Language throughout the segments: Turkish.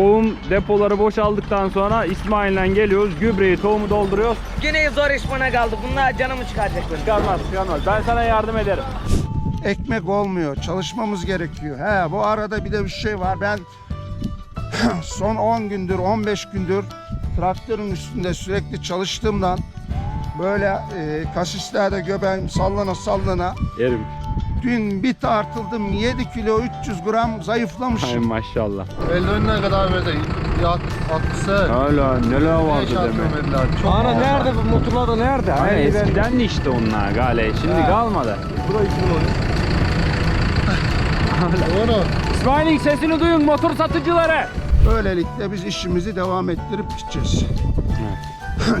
tohum depoları boşaldıktan sonra İsmail'le geliyoruz. Gübreyi, tohumu dolduruyoruz. Yine zor iş bana kaldı. Bunlar canımı çıkaracak benim. Çıkarmaz, çıkarmaz. Ben sana yardım ederim. ekmek olmuyor. Çalışmamız gerekiyor. He bu arada bir de bir şey var. Ben son 10 gündür, 15 gündür traktörün üstünde sürekli çalıştığımdan böyle e, kasislerde göbeğim sallana sallana Yerim. Dün bir tartıldım 7 kilo 300 gram Ay zayıflamışım. maşallah. Eldivene kadar verdi. Yat, atlısı. Hala neler vardı demek. Çok Ana nerede bu motorlar da nerede? Hani Hani eskiden işte onlar gale. Şimdi Ha. kalmadı. Bura 2010. Onu. İsmail'in sesini duyun motor satıcıları. Böylelikle biz işimizi devam ettirip gideceğiz.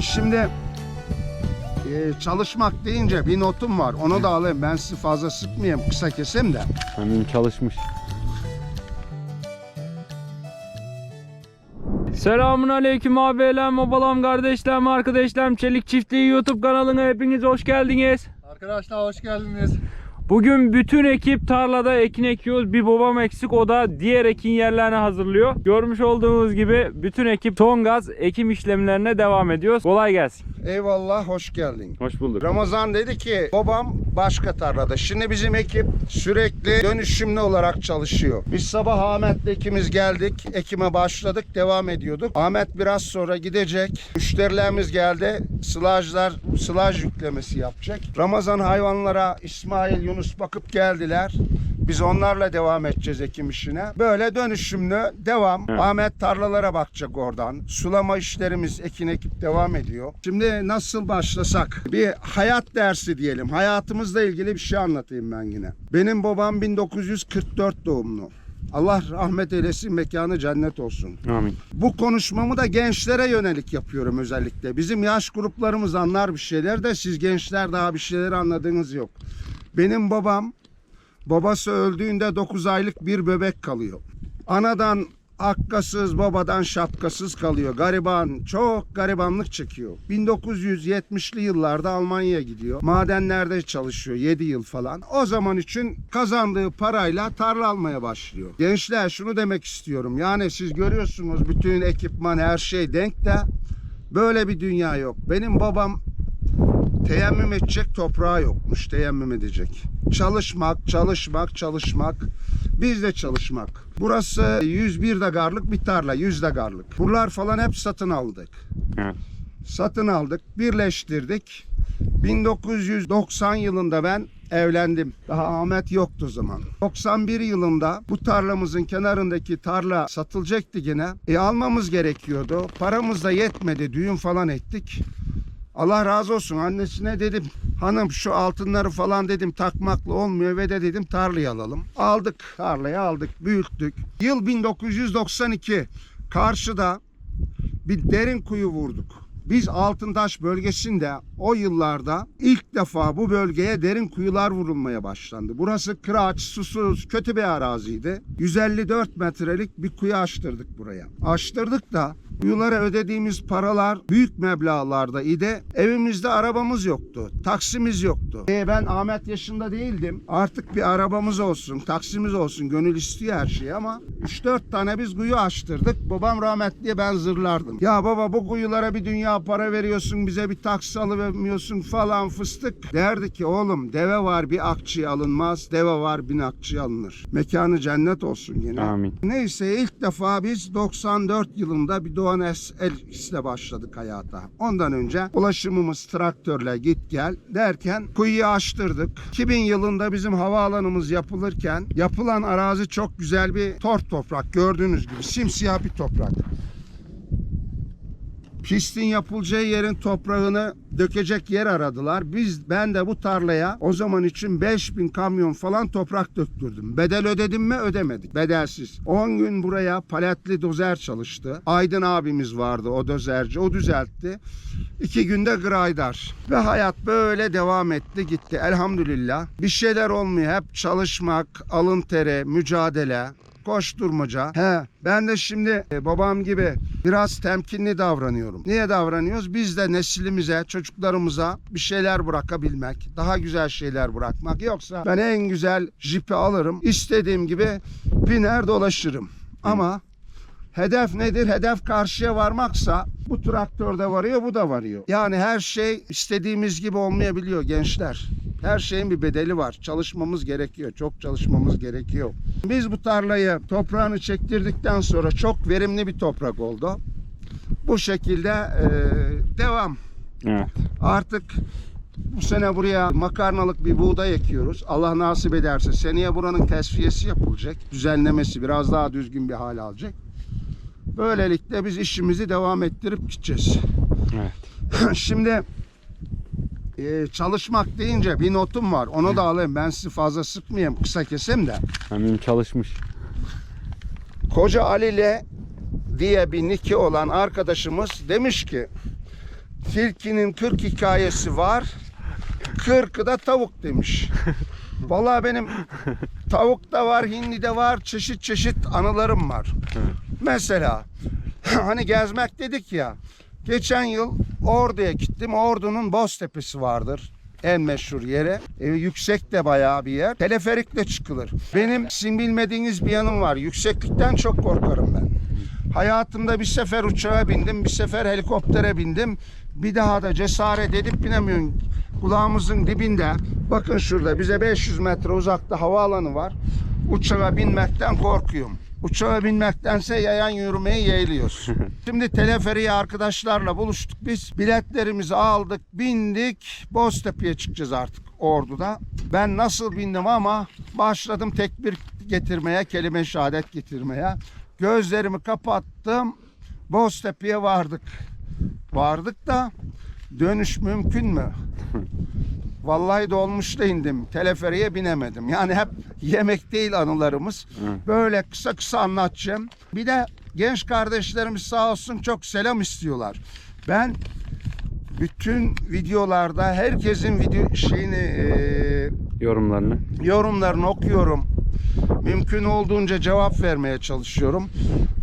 Şimdi e, çalışmak deyince bir notum var. Onu da alayım. Ben sizi fazla sıkmayayım. Kısa keseyim de. Amin çalışmış. Selamun aleyküm abilerim, babalam, kardeşlerim, arkadaşlarım. Çelik Çiftliği YouTube kanalına hepiniz hoş geldiniz. Arkadaşlar hoş geldiniz. Bugün bütün ekip tarlada ekin ekiyoruz. Bir babam eksik o da diğer ekin yerlerini hazırlıyor. Görmüş olduğunuz gibi bütün ekip son gaz ekim işlemlerine devam ediyoruz. Kolay gelsin. Eyvallah, hoş geldin. Hoş bulduk. Ramazan dedi ki babam başka tarlada. Şimdi bizim ekip sürekli dönüşümlü olarak çalışıyor. Biz sabah Ahmet'le ikimiz geldik. Ekime başladık. Devam ediyorduk. Ahmet biraz sonra gidecek. Müşterilerimiz geldi. Sılajlar, sılaj yüklemesi yapacak. Ramazan hayvanlara İsmail, Yunus bakıp geldiler. Biz onlarla devam edeceğiz ekim işine. Böyle dönüşümlü devam. Evet. Ahmet tarlalara bakacak oradan. Sulama işlerimiz ekin ekip devam ediyor. Şimdi nasıl başlasak? Bir hayat dersi diyelim. Hayatımızla ilgili bir şey anlatayım ben yine. Benim babam 1944 doğumlu. Allah rahmet eylesin, mekanı cennet olsun. Amin. Bu konuşmamı da gençlere yönelik yapıyorum özellikle. Bizim yaş gruplarımız anlar bir şeyler de siz gençler daha bir şeyler anladığınız yok. Benim babam babası öldüğünde 9 aylık bir bebek kalıyor. Anadan akkasız babadan şapkasız kalıyor. Gariban çok garibanlık çekiyor. 1970'li yıllarda Almanya'ya gidiyor. Madenlerde çalışıyor 7 yıl falan. O zaman için kazandığı parayla tarla almaya başlıyor. Gençler şunu demek istiyorum. Yani siz görüyorsunuz bütün ekipman her şey denk de böyle bir dünya yok. Benim babam teyemmüm edecek toprağı yokmuş teyemmüm edecek. Çalışmak, çalışmak, çalışmak. Biz de çalışmak. Burası 101 dagarlık bir tarla, 100 dagarlık. Buralar falan hep satın aldık. Evet. Satın aldık, birleştirdik. 1990 yılında ben evlendim. Daha Ahmet yoktu o zaman. 91 yılında bu tarlamızın kenarındaki tarla satılacaktı yine. E almamız gerekiyordu. Paramız da yetmedi. Düğün falan ettik. Allah razı olsun annesine dedim hanım şu altınları falan dedim takmakla olmuyor ve de dedim tarlayı alalım. Aldık tarlayı aldık büyüttük. Yıl 1992 karşıda bir derin kuyu vurduk. Biz Altıntaş bölgesinde o yıllarda ilk defa bu bölgeye derin kuyular vurulmaya başlandı. Burası kıraç, susuz, kötü bir araziydi. 154 metrelik bir kuyu açtırdık buraya. Açtırdık da kuyulara ödediğimiz paralar büyük meblağlarda idi. Evimizde arabamız yoktu. Taksimiz yoktu. E ben Ahmet yaşında değildim. Artık bir arabamız olsun, taksimiz olsun. Gönül istiyor her şeyi ama 3-4 tane biz kuyu açtırdık. Babam rahmetliye ben zırlardım. Ya baba bu kuyulara bir dünya para veriyorsun bize bir taksi alıvermiyorsun falan fıstık. Derdi ki oğlum deve var bir akçeye alınmaz. Deve var bin akçeye alınır. Mekanı cennet olsun yine. Amin. Neyse ilk defa biz 94 yılında bir Doğan Es ile başladık hayata. Ondan önce ulaşımımız traktörle git gel derken kuyuyu açtırdık. 2000 yılında bizim havaalanımız yapılırken yapılan arazi çok güzel bir torf toprak gördüğünüz gibi simsiyah bir toprak. Pistin yapılacağı yerin toprağını dökecek yer aradılar. Biz ben de bu tarlaya o zaman için 5000 kamyon falan toprak döktürdüm. Bedel ödedim mi? Ödemedik. Bedelsiz. 10 gün buraya paletli dozer çalıştı. Aydın abimiz vardı o dozerci. O düzeltti. İki günde graydar. Ve hayat böyle devam etti gitti. Elhamdülillah. Bir şeyler olmuyor. Hep çalışmak, alın teri, mücadele koşturmaca. He, ben de şimdi e, babam gibi biraz temkinli davranıyorum. Niye davranıyoruz? Biz de neslimize, çocuklarımıza bir şeyler bırakabilmek, daha güzel şeyler bırakmak. Yoksa ben en güzel jipi alırım, istediğim gibi biner dolaşırım. Ama Hedef nedir? Hedef karşıya varmaksa bu traktör de varıyor, bu da varıyor. Yani her şey istediğimiz gibi olmayabiliyor gençler. Her şeyin bir bedeli var. Çalışmamız gerekiyor. Çok çalışmamız gerekiyor. Biz bu tarlayı toprağını çektirdikten sonra çok verimli bir toprak oldu. Bu şekilde eee, devam. Evet. Artık bu sene buraya makarnalık bir buğday ekiyoruz. Allah nasip ederse seneye buranın tesviyesi yapılacak. Düzenlemesi biraz daha düzgün bir hal alacak. Böylelikle biz işimizi devam ettirip gideceğiz. Evet. Şimdi e, çalışmak deyince bir notum var. Onu da alayım. Ben sizi fazla sıkmayayım. Kısa keseyim de. Hemen çalışmış. Koca Ali'le diye bir niki olan arkadaşımız demiş ki Tilkinin 40 hikayesi var. 40'ı da tavuk demiş. Vallahi benim tavuk da var, hindi de var, çeşit çeşit anılarım var. Mesela hani gezmek dedik ya. Geçen yıl Ordu'ya gittim. Ordu'nun Boztepe'si vardır. En meşhur yere. E, yüksek de bayağı bir yer. Teleferikle çıkılır. Benim sizin bilmediğiniz bir yanım var. Yükseklikten çok korkarım ben. Hayatımda bir sefer uçağa bindim, bir sefer helikoptere bindim. Bir daha da cesaret edip binemiyorum. Kulağımızın dibinde, bakın şurada bize 500 metre uzakta havaalanı var. Uçağa binmekten korkuyorum. Uçağa binmektense yayan yürümeyi yeğliyoruz. Şimdi teleferiye arkadaşlarla buluştuk biz. Biletlerimizi aldık, bindik. Boztepe'ye çıkacağız artık Ordu'da. Ben nasıl bindim ama başladım tekbir getirmeye, kelime şehadet getirmeye. Gözlerimi kapattım. Boztepe'ye vardık. Vardık da dönüş mümkün mü? Vallahi dolmuşta indim. Teleferiye binemedim. Yani hep yemek değil anılarımız. Böyle kısa kısa anlatacağım. Bir de genç kardeşlerimiz sağ olsun çok selam istiyorlar. Ben bütün videolarda herkesin video şeyini eee Yorumlarını. yorumlarını okuyorum. Mümkün olduğunca cevap vermeye çalışıyorum.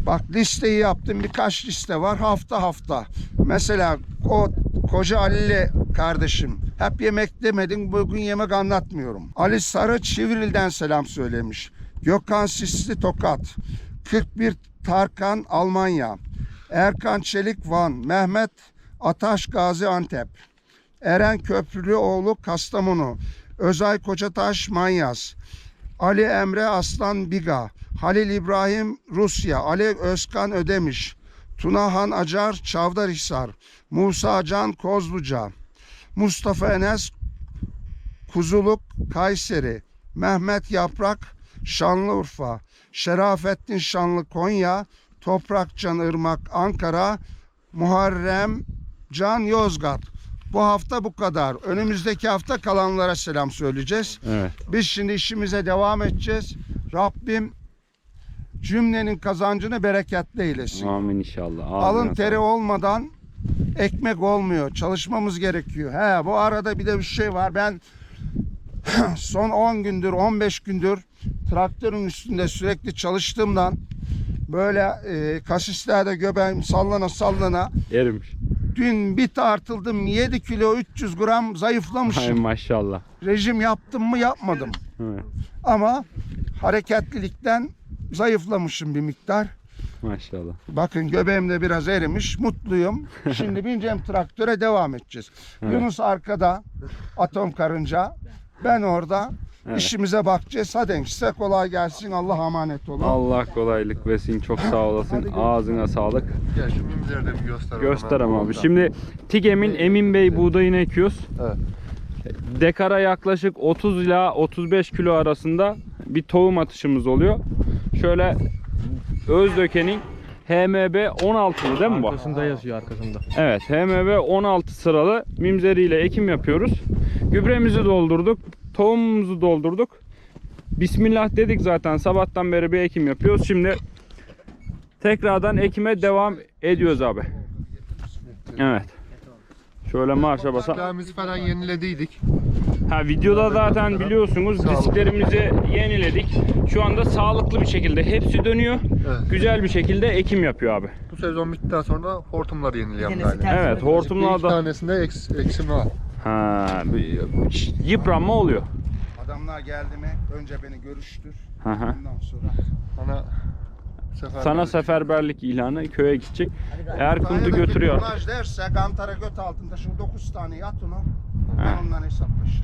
Bak listeyi yaptım. Birkaç liste var hafta hafta. Mesela o koca Ali'li kardeşim. Hep yemek demedin. Bugün yemek anlatmıyorum. Ali Sarı Çivril'den selam söylemiş. Gökhan Sisli Tokat. 41 Tarkan Almanya. Erkan Çelik Van. Mehmet Ataş Gazi Antep. Eren Köprülüoğlu Kastamonu. Özay Kocataş Manyas. Ali Emre Aslan Biga, Halil İbrahim Rusya, Ali Özkan Ödemiş, Tunahan Acar Çavdarhisar, Musa Can Kozluca, Mustafa Enes Kuzuluk Kayseri, Mehmet Yaprak Şanlıurfa, Şerafettin Şanlı Konya, Toprakcan Irmak Ankara, Muharrem Can Yozgat. Bu hafta bu kadar. Önümüzdeki hafta kalanlara selam söyleyeceğiz. Evet. Biz şimdi işimize devam edeceğiz. Rabbim cümlenin kazancını bereketli eylesin. Amin inşallah. Ağzına Alın teri olmadan ekmek olmuyor. Çalışmamız gerekiyor. He bu arada bir de bir şey var. Ben son 10 gündür 15 gündür traktörün üstünde sürekli çalıştığımdan böyle e, kasislerde göbeğim sallana sallana Erimiş. Dün bir tartıldım 7 kilo 300 gram Hay zayıflamışım. maşallah. Rejim yaptım mı yapmadım. Evet. Ama hareketlilikten zayıflamışım bir miktar. Maşallah. Bakın göbeğim de biraz erimiş. Mutluyum. Şimdi bineceğim traktöre devam edeceğiz. Evet. Yunus arkada. Atom karınca. Ben orada. Evet. İşimize bakacağız. Hadi size kolay gelsin. Allah emanet olun. Allah kolaylık versin. Çok sağ olasın. Ağzına sağlık. Gel şu mimleri de bir göster. Göster ama abi. Şimdi Tigem'in Emin Bey buğdayını ekiyoruz. Evet. Dekara yaklaşık 30 ila 35 kilo arasında bir tohum atışımız oluyor. Şöyle Özdöken'in HMB 16'lı değil mi bu? Arkasında yazıyor arkasında. Evet HMB 16 sıralı mimzeriyle ekim yapıyoruz. Gübremizi doldurduk. Tohumumuzu doldurduk. Bismillah dedik zaten sabahtan beri bir ekim yapıyoruz. Şimdi tekrardan ekime devam ediyoruz abi. Evet. Şöyle marşa basa. Disklerimizi falan yenilediydik. Ha videoda zaten biliyorsunuz disklerimizi yeniledik. Şu anda sağlıklı bir şekilde hepsi dönüyor. Evet. Güzel bir şekilde ekim yapıyor abi. Bu sezon bittikten sonra hortumları ters Evet dönecek. Bir tanesinde eks, eksim var. Ha, bir- yıpranma oluyor. Adamlar geldi mi önce beni görüştür. Hı hı. Ondan sonra Bana Seferberlik. Sana seferberlik ilanı köye gidecek. Erkunt'u Kayadaki götürüyor. Tonaj derse Gantara göt altında şimdi 9 tane yat onu. Ben ondan hesaplaş.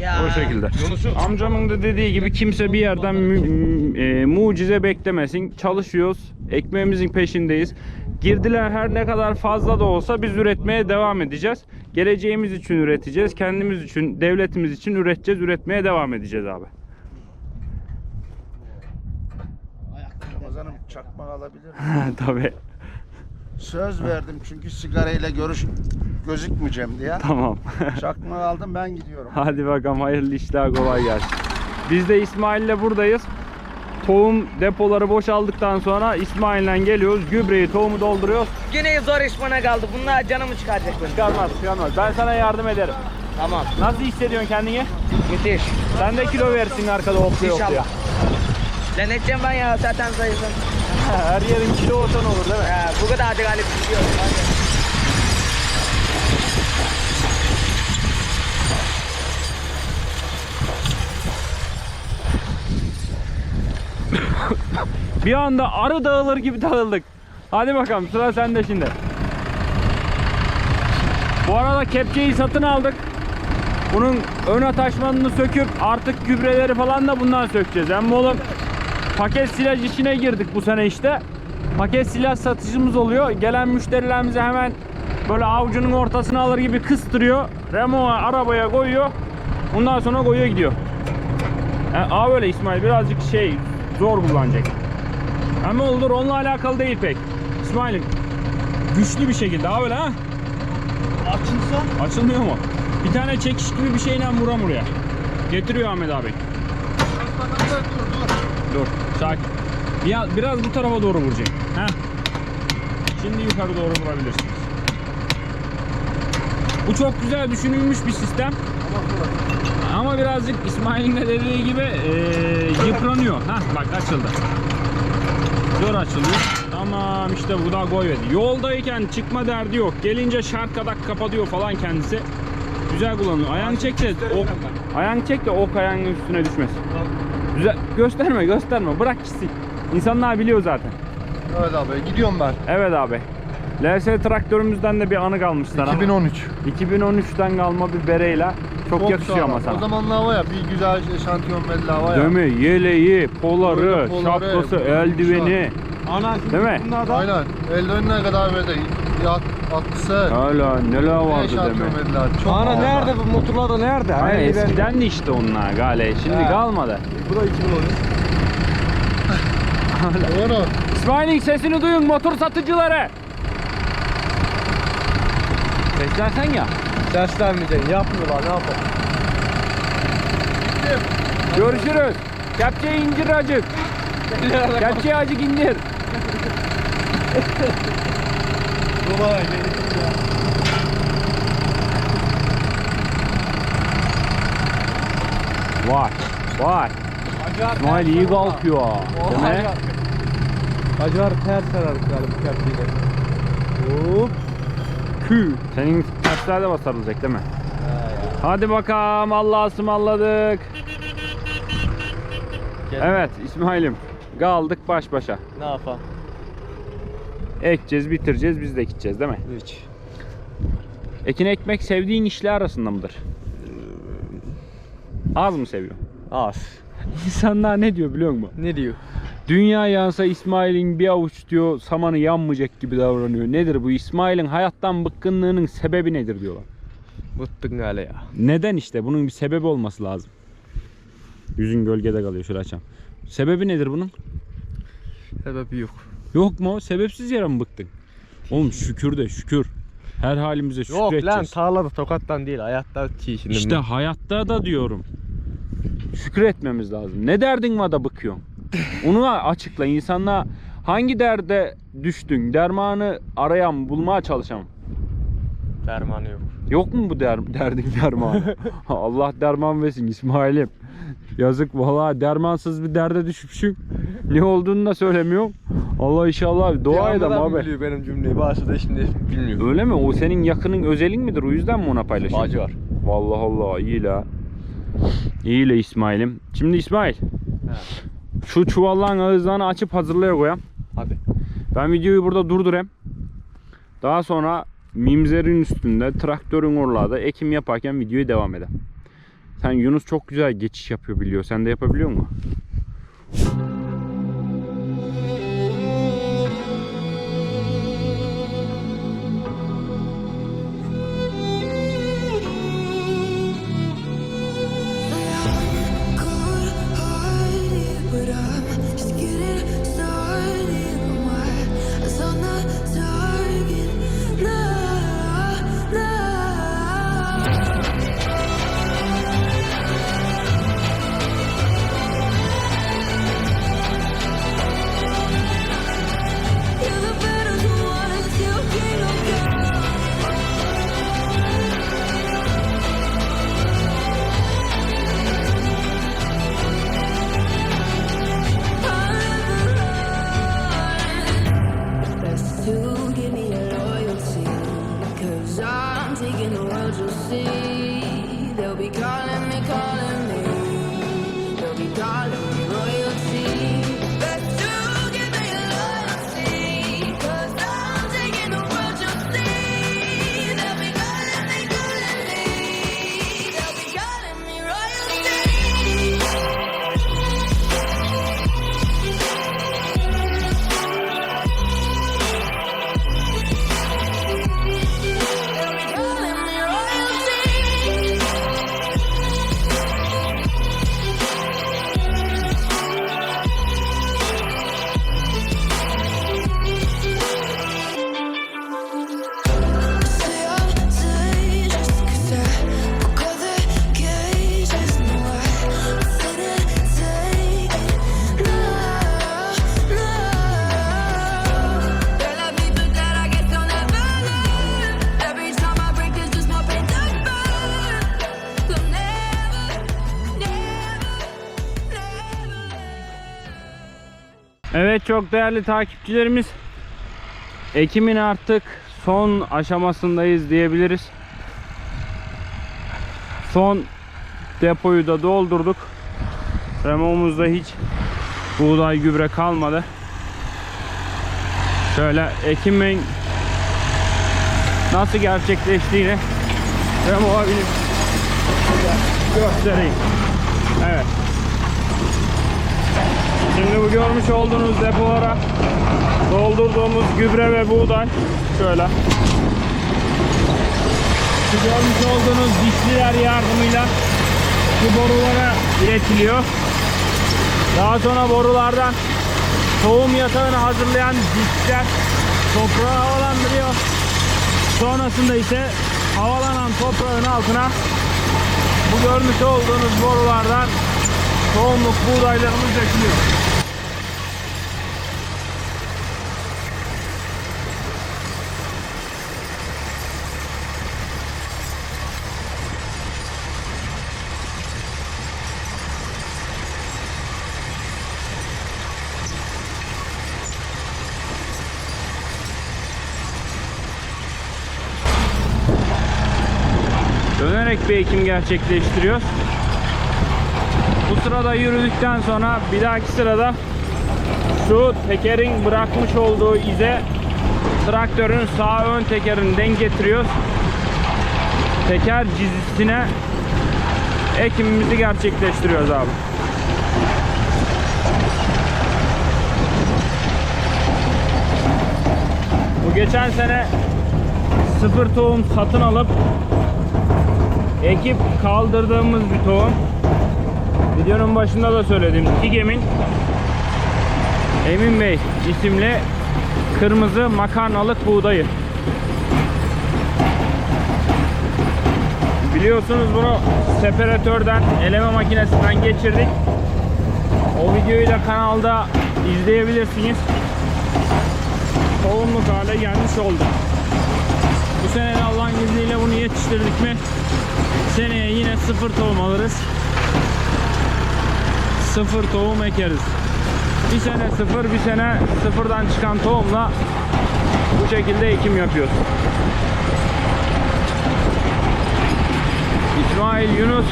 Ya. O şekilde. Amcamın da dediği gibi kimse bir yerden mü- e, mucize beklemesin. Çalışıyoruz. Ekmeğimizin peşindeyiz. Girdiler her ne kadar fazla da olsa biz üretmeye devam edeceğiz. Geleceğimiz için üreteceğiz. Kendimiz için, devletimiz için üreteceğiz. Üretmeye devam edeceğiz abi. Ramazan'ım çakma alabilir miyim? Tabii. Söz verdim çünkü sigarayla görüş gözükmeyeceğim diye. Tamam. Çakma aldım ben gidiyorum. Hadi bakalım hayırlı işler kolay gelsin. Biz de İsmail'le buradayız. Tohum depoları boşaldıktan sonra İsmail'le geliyoruz. Gübreyi, tohumu dolduruyoruz. Yine zor iş bana kaldı. Bunlar canımı çıkaracak benim. Çıkarmaz, çıkarmaz. Ben sana yardım ederim. Tamam. Nasıl hissediyorsun kendini? Müthiş. Sen de kilo versin arkada okluyor. İnşallah. Lan edeceğim ben ya zaten zayıfım. Her yerin kilo olsan olur değil mi? Ha, bu kadar da galip gidiyorum. Hadi. Bir anda arı dağılır gibi dağıldık. Hadi bakalım sıra sende şimdi. Bu arada kepçeyi satın aldık. Bunun ön ataşmanını söküp artık gübreleri falan da bundan sökeceğiz. Hem oğlum paket silaj işine girdik bu sene işte. Paket silaj satıcımız oluyor. Gelen müşterilerimize hemen böyle avucunun ortasına alır gibi kıstırıyor. Remo'a arabaya koyuyor. Ondan sonra koyuyor gidiyor. Yani, aa böyle İsmail birazcık şey zor kullanacak. Ama olur onunla alakalı değil pek. İsmail'im güçlü bir şekilde böyle ha. Açılsa? Açılmıyor mu? Bir tane çekiş gibi bir şeyle vuram buraya. Getiriyor Ahmet abi. Dur sakin. Biraz, biraz bu tarafa doğru vuracak. Ha. Şimdi yukarı doğru vurabilirsiniz. Bu çok güzel düşünülmüş bir sistem. Ama birazcık İsmail'in de dediği gibi eee, yıpranıyor. Hah bak açıldı. Zor açılıyor. Tamam işte bu da verdi. Yoldayken çıkma derdi yok. Gelince şarkadak kapatıyor falan kendisi. Güzel kullanıyor. Ayağını çek de ok, ayağını çek de ok ayağının üstüne düşmesin. Güzel. Gösterme gösterme. Bırak gitsin. İnsanlar biliyor zaten. Evet abi gidiyorum ben. Evet abi. LS traktörümüzden de bir anı kalmış sana. 2013. 2013'ten kalma bir bereyle. Çok, yakışıyor sağlam. ama sana. O zamanlar var ya bir güzel eşantiyon belli var ya. Değil mi? Yeleği, poları, Böyle poları, şapkası, eldiveni. Ana Değil mi? bunlar da Aynen. Ellerine kadar böyle yat, atlısı. Hala neler vardı demek. Çok Ana fazla. nerede bu motorlar da nerede? Hani Hani ben- eskiden de işte onlar gale. Şimdi He. kalmadı. Bu da 2013. Doğru. İsmail'in sesini duyun motor satıcıları. Seslensen ya. Seslenmeyeceksin. Yapmıyorlar ne yapalım. Görüşürüz. Kepçeyi incir acık. Kepçeyi acık indir. Vay. Vay. İsmail iyi kalkıyor. ha. Değil mi? Acar ters sararız galiba kepçeyle. Hop. Kü. Senin tersler de basarılacak değil mi? Hadi bakalım Allah'a ısmarladık. Evet İsmail'im. Kaldık baş başa. Ne yapalım? Ekeceğiz, bitireceğiz, biz de gideceğiz değil mi? Hiç. Ekin ekmek sevdiğin işler arasında mıdır? Az mı seviyor? Az. İnsanlar ne diyor biliyor musun? Ne diyor? Dünya yansa İsmail'in bir avuç diyor samanı yanmayacak gibi davranıyor. Nedir bu? İsmail'in hayattan bıkkınlığının sebebi nedir diyorlar. Bıttın gale ya. Neden işte? Bunun bir sebebi olması lazım. Yüzün gölgede kalıyor şöyle açam. Sebebi nedir bunun? Sebebi yok. Yok mu? Sebepsiz yere mi bıktın? Oğlum şükür de şükür. Her halimize Yok lan şükredeceğiz. tarlada tokattan değil hayatta çiğ şimdi. İşte hayatta da diyorum. Şükür etmemiz lazım. Ne derdin var da bıkıyorsun? Onu açıkla. İnsanlar hangi derde düştün? Dermanı arayan, bulmaya çalışan. dermanı yok. Yok mu bu der, derdin dermanı? Allah derman versin İsmail'im. Yazık vallahi dermansız bir derde düşmüşsün. Ne olduğunu da söylemiyorum. Allah inşallah dua edem abi. biliyor benim cümleyi. Bazısı da şimdi bilmiyor. Öyle mi? O senin yakının özelin midir? O yüzden mi ona paylaşıyorsun? Acı var. Vallahi Allah iyi la. İyi la İsmail'im. Şimdi İsmail. Şu çuvalların ağızlarını açıp hazırlaya koyam. Hadi. Ben videoyu burada durdurayım. Daha sonra mimzerin üstünde traktörün oralarda ekim yaparken videoyu devam edelim. Sen Yunus çok güzel geçiş yapıyor biliyor. Sen de yapabiliyor musun? Çok değerli takipçilerimiz. Ekim'in artık son aşamasındayız diyebiliriz. Son depoyu da doldurduk. Remomuzda hiç buğday gübre kalmadı. Şöyle Ekim'in nasıl gerçekleştiğini Remo'a binip göstereyim. Evet. Şimdi bu görmüş olduğunuz depolara doldurduğumuz gübre ve buğday şöyle. Şu görmüş olduğunuz dişliler yardımıyla bu borulara iletiliyor. Daha sonra borulardan tohum yatağını hazırlayan dişler toprağı havalandırıyor. Sonrasında ise havalanan toprağın altına bu görmüş olduğunuz borulardan tohumluk buğdaylarımız dökülüyor. Bir ekim gerçekleştiriyoruz. Bu sırada yürüdükten sonra bir dahaki sırada şu tekerin bırakmış olduğu ize traktörün sağ ön tekerini denk getiriyoruz. Teker cizisine ekimimizi gerçekleştiriyoruz abi. Bu geçen sene sıfır tohum satın alıp ekip kaldırdığımız bir tohum. Videonun başında da söyledim. Tigem'in Emin Bey isimli kırmızı makarnalık buğdayı. Biliyorsunuz bunu separatörden, eleme makinesinden geçirdik. O videoyu da kanalda izleyebilirsiniz. Tohumluk hale gelmiş oldu. Bu sene Allah'ın izniyle bunu yetiştirdik mi seneye yine sıfır tohum alırız. Sıfır tohum ekeriz. Bir sene sıfır, bir sene sıfırdan çıkan tohumla bu şekilde ekim yapıyoruz. İsmail Yunus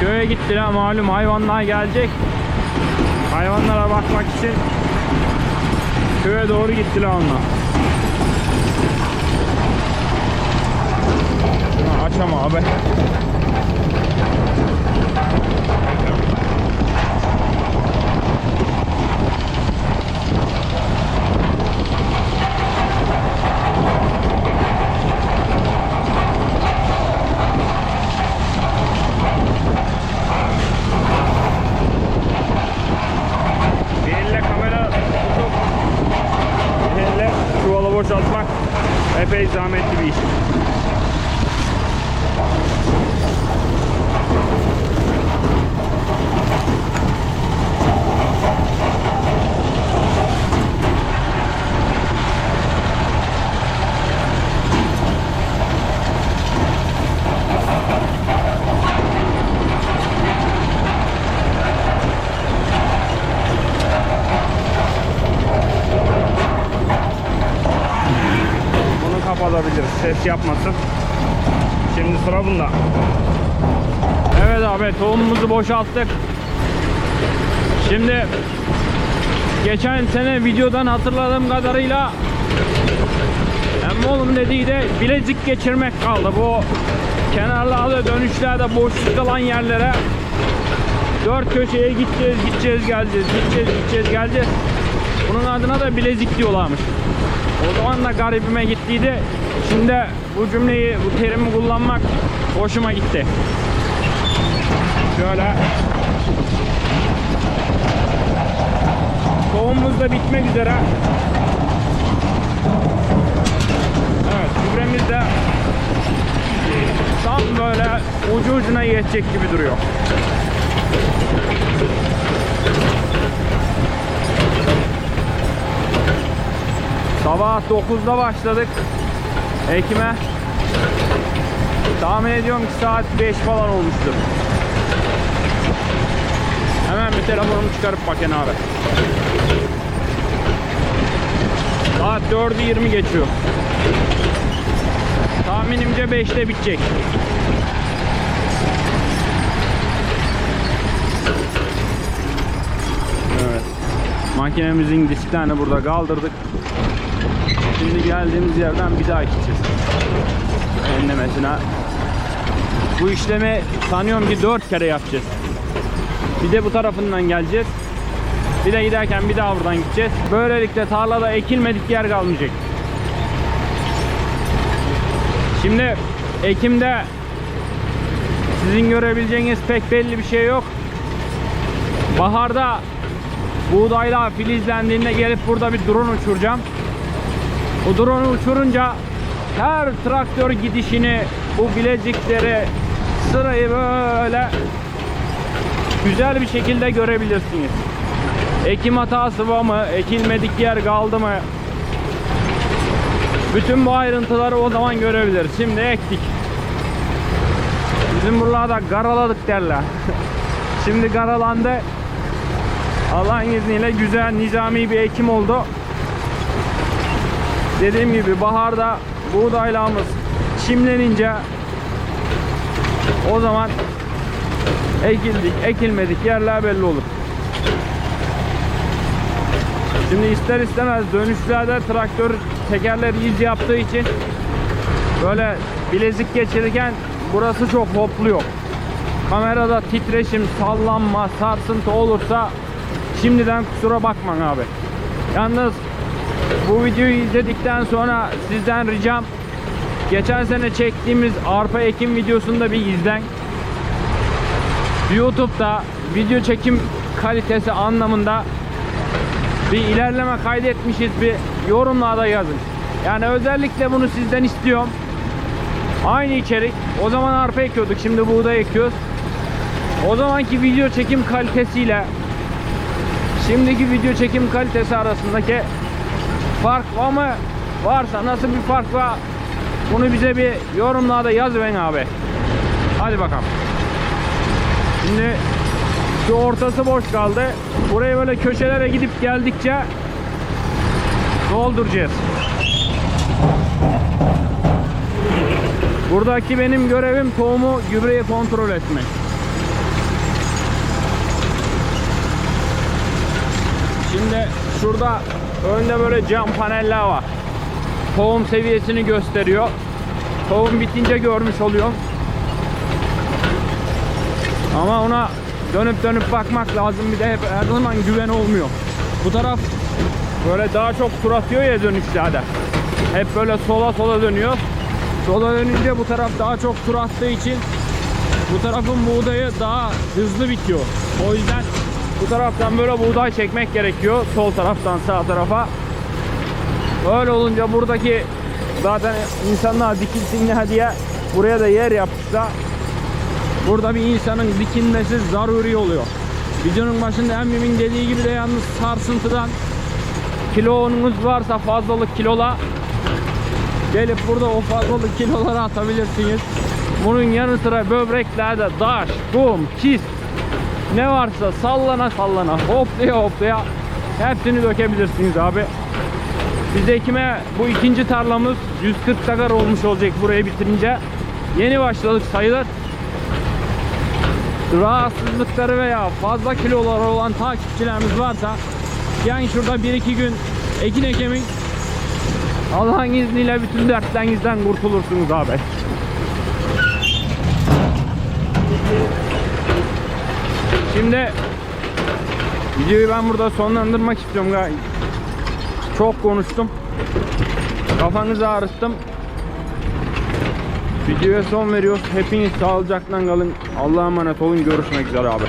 köye gittiler malum hayvanlar gelecek. Hayvanlara bakmak için köye doğru gittiler onlar. Şunu açama abi. Boşaltmak epey zahmetli bir iş. Bunu Ses yapmasın. Şimdi sıra bunda. Evet abi tohumumuzu boşalttık. Şimdi geçen sene videodan hatırladığım kadarıyla oğlum dediği de bilezik geçirmek kaldı. Bu kenarlarda dönüşlerde boşluk kalan yerlere dört köşeye gideceğiz, gideceğiz, geleceğiz, gideceğiz, gideceğiz, geleceğiz. Bunun adına da bilezik diyorlarmış. O zaman da garibime gittiydi. Şimdi bu cümleyi, bu terimi kullanmak hoşuma gitti. Şöyle. Tohumumuz da bitmek üzere. Evet, gübremiz de tam böyle ucu ucuna yetecek gibi duruyor. Sabah 9'da başladık ekime. Tahmin ediyorum ki saat 5 falan olmuştur. Hemen bir telefonumu çıkarıp bakın abi. Saat 4'ü 20 geçiyor. Tahminimce 5'te bitecek. Evet. Makinemizin disklerini burada kaldırdık. Şimdi geldiğimiz yerden bir daha gideceğiz. Enlemesine. Bu işlemi sanıyorum ki 4 kere yapacağız. Bir de bu tarafından geleceğiz. Bir de giderken bir daha buradan gideceğiz. Böylelikle tarlada ekilmedik yer kalmayacak. Şimdi Ekim'de sizin görebileceğiniz pek belli bir şey yok. Baharda buğdaylar filizlendiğinde gelip burada bir drone uçuracağım. O drone'u uçurunca her traktör gidişini, bu bilezikleri, sırayı böyle güzel bir şekilde görebilirsiniz. Ekim hatası var mı? Ekilmedik yer kaldı mı? Bütün bu ayrıntıları o zaman görebiliriz. Şimdi ektik. Bizim buralarda garaladık derler. Şimdi garalandı. Allah'ın izniyle güzel nizami bir ekim oldu. Dediğim gibi baharda buğdaylağımız çimlenince o zaman ekildik, ekilmedik yerler belli olur. Şimdi ister istemez dönüşlerde traktör tekerleri iz yaptığı için böyle bilezik geçirirken burası çok hopluyor. Kamerada titreşim, sallanma, sarsıntı olursa şimdiden kusura bakmayın abi. Yalnız bu videoyu izledikten sonra sizden ricam geçen sene çektiğimiz arpa ekim videosunu da bir izlen. YouTube'da video çekim kalitesi anlamında bir ilerleme kaydetmişiz bir yorumlarda yazın. Yani özellikle bunu sizden istiyorum. Aynı içerik. O zaman arpa ekiyorduk. Şimdi buğday ekiyoruz. O zamanki video çekim kalitesiyle şimdiki video çekim kalitesi arasındaki fark var mı? Varsa nasıl bir fark var? Bunu bize bir yorumlarda yazın abi. Hadi bakalım. Şimdi şu ortası boş kaldı. Buraya böyle köşelere gidip geldikçe dolduracağız. Buradaki benim görevim tohumu gübreyi kontrol etmek. Şimdi şurada önde böyle cam paneller var. Tohum seviyesini gösteriyor. Tohum bitince görmüş oluyorum. Ama ona dönüp dönüp bakmak lazım. Bir de hep her zaman güven olmuyor. Bu taraf böyle daha çok tur atıyor ya dönüşlerde. Hep böyle sola sola dönüyor. Sola dönünce bu taraf daha çok tur attığı için bu tarafın buğdayı daha hızlı bitiyor. O yüzden bu taraftan böyle buğday çekmek gerekiyor. Sol taraftan sağ tarafa. Öyle olunca buradaki zaten insanlar dikilsinler diye buraya da yer yapmışlar. Burada bir insanın dikilmesi zaruri oluyor. Videonun başında emmimin dediği gibi de yalnız sarsıntıdan kilonuz varsa fazlalık kilola gelip burada o fazlalık kiloları atabilirsiniz. Bunun yanı sıra böbreklerde daş, kum, kis ne varsa sallana sallana hoplaya hoplaya hepsini dökebilirsiniz abi. Biz ekime bu ikinci tarlamız 140 takar olmuş olacak burayı bitirince. Yeni başladık sayılır. Rahatsızlıkları veya fazla kiloları olan takipçilerimiz varsa yani şurada 1-2 gün ekin ekemin Allah'ın izniyle bütün dertlerinizden kurtulursunuz abi. Şimdi videoyu ben burada sonlandırmak istiyorum. Çok konuştum. Kafanızı ağrıttım. Videoya son veriyoruz. Hepiniz sağlıcakla kalın. Allah'a emanet olun. Görüşmek üzere abi.